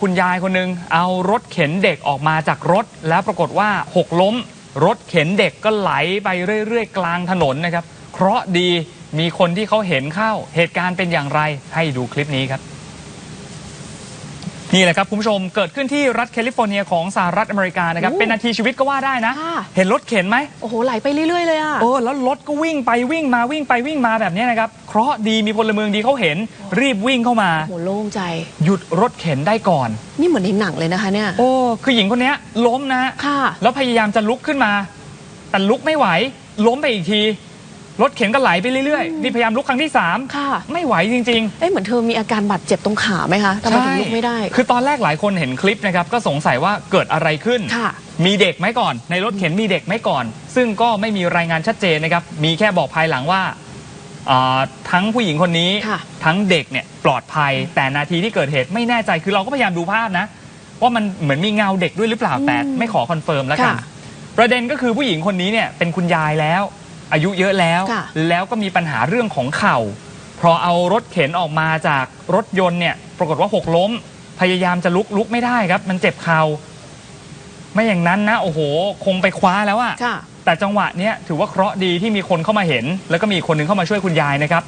คุณยายคนหนึ่งเอารถเข็นเด็กออกมาจากรถ แล้วปรากฏว่าหกล้ม รถเข็นเด็กก็ไหลไปเรื่อยๆ กลางถนนนะครับ เคราะห์ดีมีคนที่เขาเห็นเข้าเหตุการณ์เป็นอย่างไรให้ดูคลิปนี้ครับ นี่แหละครับคุณผู้ชมเกิดขึ้นที่รัฐแคลิฟอร์เนียของสหรัฐอเมริกานะครับโอ้เป็นนาทีชีวิตก็ว่าได้นะ ค่ะ เห็นรถเข็นไหมโอ้โหไหลไปเรื่อยๆเลยอะ เออแล้วรถก็วิ่งไปวิ่งมาวิ่งไปวิ่งมาแบบนี้นะครับเคราะห์ดีมีพลเมืองดีเขาเห็นรีบวิ่งเข้ามา โอ้โหโล่งใจ หยุดรถเข็นได้ก่อน นี่เหมือนในหนังเลยนะคะเนี่ย โอ้คือหญิงคนเนี้ยล้มนะฮะค่ะ แล้วพยายามจะลุกขึ้นมา แต่ลุกไม่ไหว ล้มไปอีกที รถเข็นก็ไหลไปเรื่อยๆ นี่พยายามลุกครั้งที่สามค่ะ ไม่ไหวจริงเอ๊ะเหมือนเธอมีอาการบาดเจ็บตรงขาไหมคะๆทำไมถึงลุกไม่ได้ คือตอนแรกหลายคนเห็นคลิปนะครับ ก็สงสัยว่าเกิดอะไรขึ้น ค่ะ มีเด็กไหมก่อน ในรถเข็นมีเด็กไหมก่อน ซึ่งก็ไม่มีรายงานชัดเจนนะครับ มีแค่บอกภายหลังว่าอ่าทั้งผู้หญิงคนนี้ ค่ะ ทั้งเด็กเนี่ยปลอดภัย แต่นาทีที่เกิดเหตุไม่แน่ใจ คือเราก็พยายามดูภาพนะ ว่ามันเหมือนมีเงาเด็กด้วยหรือเปล่าแต่ไม่ขอคอนเฟิร์มแล้วกัน ค่ะ ประเด็นก็คือผู้หญิงคนนี้เนี่ยเป็นคุณยายแล้ว อายุเยอะแล้ว ค่ะ แล้วก็มีปัญหาเรื่องของเข่า พอเอารถเข็นออกมาจากรถยนต์เนี่ย ปรากฏว่าหกล้ม พยายามจะลุกลุกไม่ได้ครับ มันเจ็บเข่าไม่อย่างนั้นนะโอ้โห คงไปคว้าแล้วอะค่ะ แต่จังหวะเนี้ยถือว่าเคราะห์ดีที่มีคนเข้ามาเห็น แล้วก็มีคนหนึงเข้ามาช่วยคุณยายนะครับ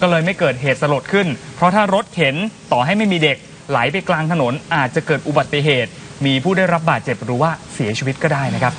ก็เลยไม่เกิดเหตุสลดขึ้น เพราะถ้ารถเข็นต่อให้ไม่มีเด็กไหลไปกลางถนนอาจจะเกิดอุบัติเหตุ มีผู้ได้รับบาดเจ็บหรือว่าเสียชีวิตก็ได้นะครับ